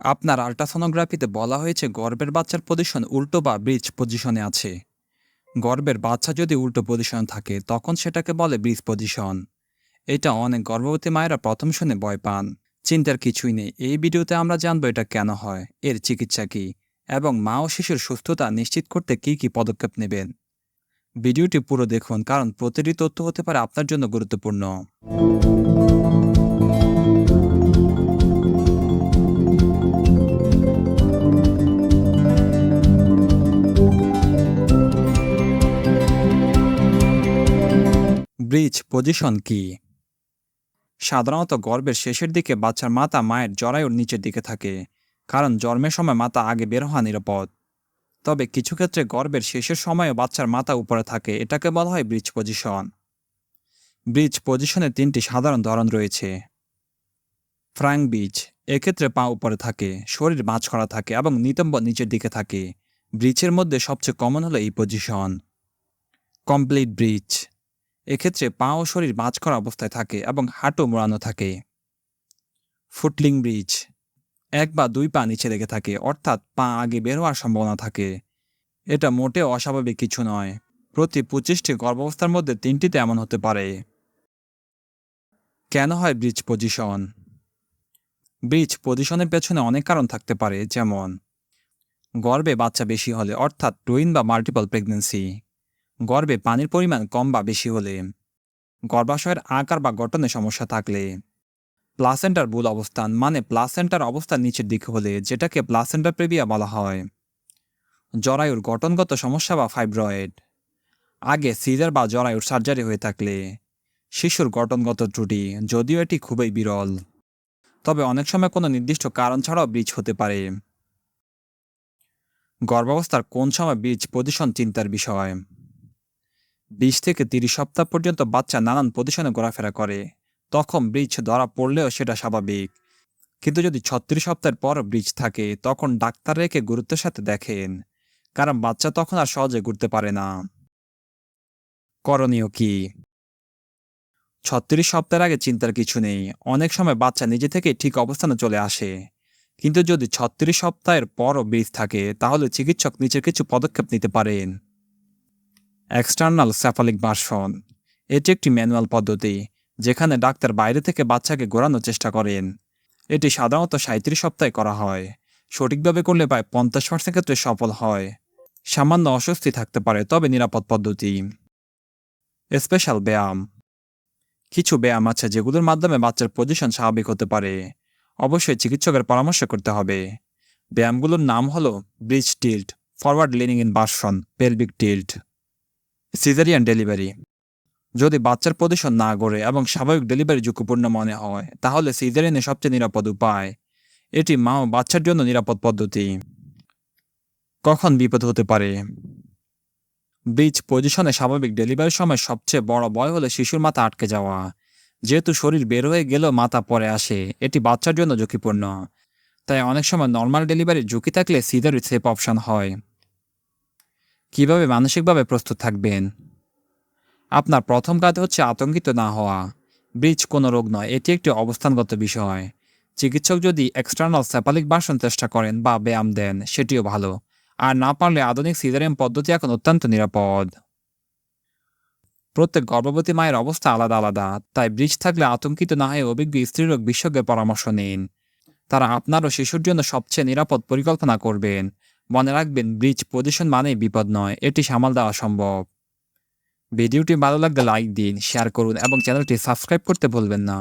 আপনার আল্ট্রাসোনোগ্রাফিতে বলা হয়েছে গর্ভের বাচ্চার পজিশন উল্টো বা ব্রিজ পজিশনে আছে। গর্ভের বাচ্চা যদি উল্টো পজিশন থাকে, তখন সেটাকে বলে ব্রিজ পজিশন এটা অনেক গর্ভবতী মায়েরা প্রথম শুনে ভয় পান। চিন্তার কিছুই নেই। এই ভিডিওতে আমরা জানব এটা কেন হয়, এর চিকিৎসা কী, এবং মা ও শিশুর সুস্থতা নিশ্চিত করতে কী কী পদক্ষেপ নেবেন। ভিডিওটি পুরো দেখুন, কারণ প্রতিটি তথ্য হতে পারে আপনার জন্য গুরুত্বপূর্ণ। ব্রিজ পজিশন কি? সাধারণত গর্ভের শেষের দিকে বাচ্চার মাথা মায়ের জরায়ুর নিচের দিকে থাকে, কারণ জন্মের সময় মাথা আগে বের হওয়া নিরাপদ। তবে কিছু ক্ষেত্রে গর্ভের শেষের সময়ও বাচ্চার মাথা উপরে থাকে, এটাকে বলা হয় ব্রিজ পজিশন। ব্রিজ পজিশনের তিনটি সাধারণ ধরন রয়েছে। ফ্রাং ব্রিজ, এক্ষেত্রে পা উপরে থাকে, শরীর মাছ করা থাকে এবং নিতম্ব নিচের দিকে থাকে। ব্রিজের মধ্যে সবচেয়ে কমন হলো এই পজিশন। Complete bridge. এক্ষেত্রে পা ও শরীর মাছ করা অবস্থায় থাকে এবং হাঁটু মোড়ানো থাকে। ফুটলিং ব্রিজ, এক বা দুই পা নিচে লেগে থাকে, অর্থাৎ পা আগে বের হওয়ার সম্ভাবনা থাকে। এটা মোটেও অস্বাভাবিক কিছু নয়। প্রতি পঁচিশটি গর্ভাবস্থার মধ্যে তিনটিতে এমন হতে পারে। কেন হয় ব্রিজ পজিশন? ব্রিজ পজিশনের পেছনে অনেক কারণ থাকতে পারে, যেমন গর্ভে বাচ্চা বেশি হলে, অর্থাৎ টুইন বা মাল্টিপল প্রেগনেন্সি। গর্ভে পানির পরিমাণ কম বা বেশি হলে গর্ভাশয়ের আকার বা গঠনে সমস্যা থাকলে প্লাসেন্টার ভুল অবস্থান মানে প্লাসেন্টার অবস্থান নিচের দিকে হলে যেটাকে প্লাসেন্টার প্রেবিয়া বলা হয়। জরায়ুর গঠনগত সমস্যা বা ফাইব্রয়েড। আগে সিজার বা জরায়ুর সার্জারি হয়ে থাকলে শিশুর গঠনগত ত্রুটি, যদিও এটি খুবই বিরল। তবে অনেক সময় কোনো নির্দিষ্ট কারণ ছাড়াও বীজ হতে পারে। গর্ভাবস্থার কোন সময় বীজ প্রদূষণ চিন্তার বিষয়? বিশ থেকে তিরিশ সপ্তাহ পর্যন্ত বাচ্চা নানান পজিশনে ঘোরাফেরা করে। তখন ব্রিজ ধরা পড়লেও সেটা স্বাভাবিক। কিন্তু যদি ছত্রিশ সপ্তাহের পর ব্রিজ থাকে, তখন ডাক্তার রেখে গুরুত্বের সাথে দেখেন। কারণ বাচ্চা তখন আর সহজে ঘুরতে পারে না। করণীয় কি? ছত্রিশ সপ্তাহের আগে চিন্তার কিছু নেই। অনেক সময় বাচ্চা নিজে থেকে ঠিক অবস্থানে চলে আসে। কিন্তু যদি ছত্রিশ সপ্তাহের পরও ব্রিজ থাকে, তাহলে চিকিৎসক নিচের কিছু পদক্ষেপ নিতে পারেন। এক্সটার্নাল স্যাফালিক ভার্সন এটি একটি ম্যানুয়াল পদ্ধতি, যেখানে ডাক্তার বাইরে থেকে বাচ্চাকে ঘোরানোর চেষ্টা করেন। এটি সাধারণত সাঁত্রিশ সপ্তাহে করা হয়। সঠিকভাবে করলে প্রায় পঞ্চাশ পার্সেন্ট ক্ষেত্রে সফল হয়। সামান্য অস্বস্তি থাকতে পারে, তবে নিরাপদ পদ্ধতি। স্পেশাল ব্যায়াম। কিছু ব্যায়াম আছে যেগুলোর মাধ্যমে বাচ্চার পজিশন স্বাভাবিক হতে পারে। অবশ্যই চিকিৎসকের পরামর্শ করতে হবে। ব্যায়ামগুলোর নাম হলো bridge tilt forward leaning in version pelvic tilt caesarean delivery যদি বাচ্চার পজিশন না গড়ে এবং স্বাভাবিক ডেলিভারি ঝুঁকিপূর্ণ মনে হয়, তাহলে সিজারিয়ানে সবচেয়ে নিরাপদ উপায়। এটি মা ও বাচ্চার জন্য নিরাপদ পদ্ধতি। কখন বিপদ হতে পারে? ব্রিজ পজিশনে স্বাভাবিক ডেলিভারির সময় সবচেয়ে বড় ভয় হলো শিশুর মাথা আটকে যাওয়া। যেহেতু শরীর বের হয়ে গেলেও মাথা পরে আসে, এটি বাচ্চার জন্য ঝুঁকিপূর্ণ। তাই অনেক সময় নর্মাল ডেলিভারির ঝুঁকি থাকলে সিজারি সেফ অপশন হয়। কীভাবে মানসিকভাবে প্রস্তুত থাকবেন? আপনার প্রথম কাজ হচ্ছে আতঙ্কিত না হওয়া। ব্রিজ কোনো রোগ নয়, এটি একটি অবস্থানগত বিষয়। চিকিৎসক যদি এক্সটার্নাল স্যাপালিক বাসন চেষ্টা করেন বা ব্যায়াম দেন, সেটিও ভালো। আর না পারলে আধুনিক সিজারিয়ান পদ্ধতি এখন অত্যন্ত নিরাপদ। প্রত্যেক গর্ভবতী মায়ের অবস্থা আলাদা আলাদা, তাই ব্রিজ থাকলে আতঙ্কিত না হয়ে অভিজ্ঞ স্ত্রীরোগ বিশেষজ্ঞের পরামর্শ নিন। তারা আপনার ও শিশুর জন্য সবচেয়ে নিরাপদ পরিকল্পনা করবেন। মনে রাখবেন ব্রিজ পজিশন মানে বিপদ নয়, এটি সামাল দেওয়া সম্ভব। ভিডিওটি ভালো লাগলে লাইক দিন শেয়ার করুন এবং চ্যানেলটি সাবস্ক্রাইব করতে ভুলবেন না।